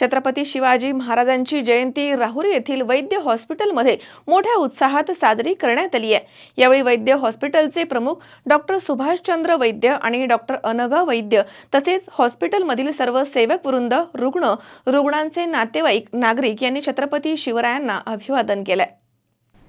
छत्रपती शिवाजी महाराजांची जयंती राहुरी येथील वैद्य हॉस्पिटलमध्ये मोठ्या उत्साहात साजरी करण्यात आली आहे. यावेळी वैद्य हॉस्पिटलचे प्रमुख डॉक्टर सुभाषचंद्र वैद्य आणि डॉक्टर अनघा वैद्य तसेच हॉस्पिटलमधील सर्व सेवक वृंद रुग्ण रुग्णांचे नातेवाईक नागरिक यांनी छत्रपती शिवरायांना अभिवादन केलंय.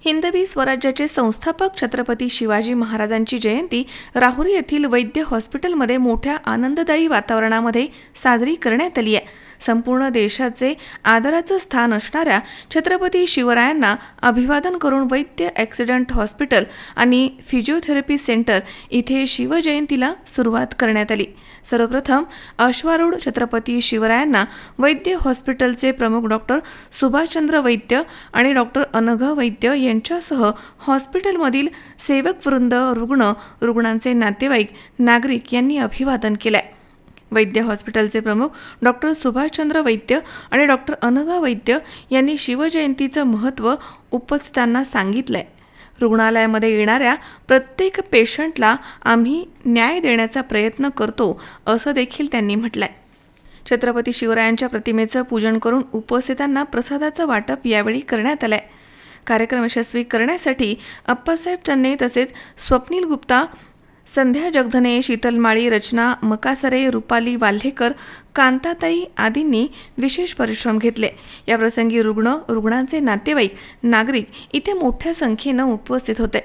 हिंदवी स्वराज्याचे संस्थापक छत्रपती शिवाजी महाराजांची जयंती राहुरी येथील वैद्य हॉस्पिटलमध्ये मोठ्या आनंददायी वातावरणामध्ये साजरी करण्यात आली आहे. संपूर्ण देशाचे आदराचं स्थान असणाऱ्या छत्रपती शिवरायांना अभिवादन करून वैद्य ॲक्सिडंट हॉस्पिटल आणि फिजिओथेरपी सेंटर इथे शिवजयंतीला सुरुवात करण्यात आली. सर्वप्रथम अश्वारूढ छत्रपती शिवरायांना वैद्य हॉस्पिटलचे प्रमुख डॉक्टर सुभाषचंद्र वैद्य आणि डॉक्टर अनघ वैद्य यांच्यासह हॉस्पिटलमधील सेवक वृंद रुग्ण रुग्णांचे नातेवाईक नागरिक यांनी अभिवादन केलं आहे वैद्य हॉस्पिटलचे प्रमुख डॉक्टर सुभाषचंद्र वैद्य आणि डॉक्टर अनघा वैद्य यांनी शिवजयंतीचं महत्त्व उपस्थितांना सांगितलंय. रुग्णालयामध्ये येणाऱ्या प्रत्येक पेशंटला आम्ही न्याय देण्याचा प्रयत्न करतो असं देखील त्यांनी म्हटलंय. छत्रपती शिवरायांच्या प्रतिमेचं पूजन करून उपस्थितांना प्रसादाचं वाटप यावेळी करण्यात आलंय. कार्यक्रम यशस्वी करण्यासाठी अप्पासाहेब चन्ने तसेच स्वप्नील गुप्ता संध्या जगधने शीतलमाळी रचना मकासरे रुपाली वाल्हेकर कांताताई आदींनी विशेष परिश्रम घेतले. या प्रसंगी रुग्ण रुग्णांचे नातेवाईक नागरिक इथे मोठ्या संख्येनं उपस्थित होते.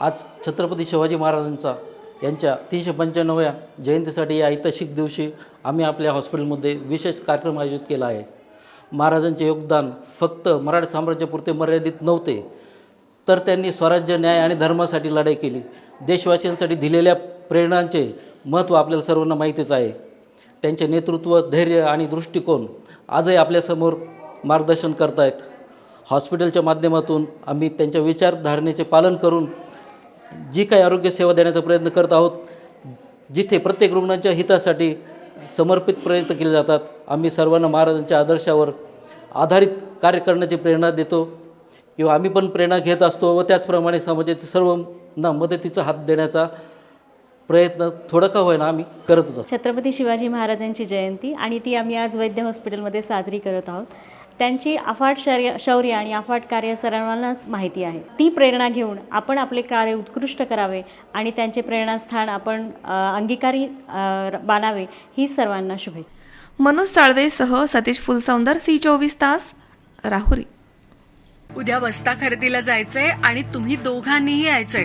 आज छत्रपती शिवाजी महाराजांचा यांच्या तीनशे पंच्याण्णव्या जयंतीसाठी या ऐतिहासिक दिवशी आम्ही आपल्या हॉस्पिटलमध्ये विशेष कार्यक्रम आयोजित केला आहे. महाराजांचे योगदान फक्त मराठा साम्राज्यापुरते मर्यादित नव्हते तर त्यांनी स्वराज्य न्याय आणि धर्मासाठी लढाई केली. देशवासियांसाठी दिलेल्या प्रेरणांचे महत्त्व आपल्याला सर्वांना माहितीच आहे. त्यांचे नेतृत्व धैर्य आणि दृष्टिकोन आजही आपल्यासमोर मार्गदर्शन करतायत. हॉस्पिटलच्या माध्यमातून आम्ही त्यांच्या विचारधारणेचे पालन करून जी काही आरोग्यसेवा देण्याचा प्रयत्न करत आहोत जिथे प्रत्येक रुग्णांच्या हितासाठी समर्पित प्रयत्न केले जातात आम्ही सर्वांना महाराजांच्या आदर्शावर आधारित कार्य करण्याची प्रेरणा देतो. किंवा आम्ही पण प्रेरणा घेत असतो व त्याचप्रमाणे समाजातील सर्वांना मदतीचा हात देण्याचा प्रयत्न थोडं का होईना आम्ही करत होतो. छत्रपती शिवाजी महाराजांची जयंती आणि ती आम्ही आज वैद्य हॉस्पिटलमध्ये साजरी करत आहोत. त्यांची अफाट शौर्य शौर्य आणि अफाट कार्य सर्वांनाच माहिती आहे. ती प्रेरणा घेऊन आपण आपले कार्य उत्कृष्ट करावे आणि त्यांचे प्रेरणास्थान आपण अंगीकारी अ, बाणावे ही सर्वांना शुभेच्छा. मनोज साळवेसह सतीश फुलसौंदर सी चोवीस तास राहुरी. उद्या बस्ता खरेदीला जायचंय आणि तुम्ही दोघांनीही यायचंय.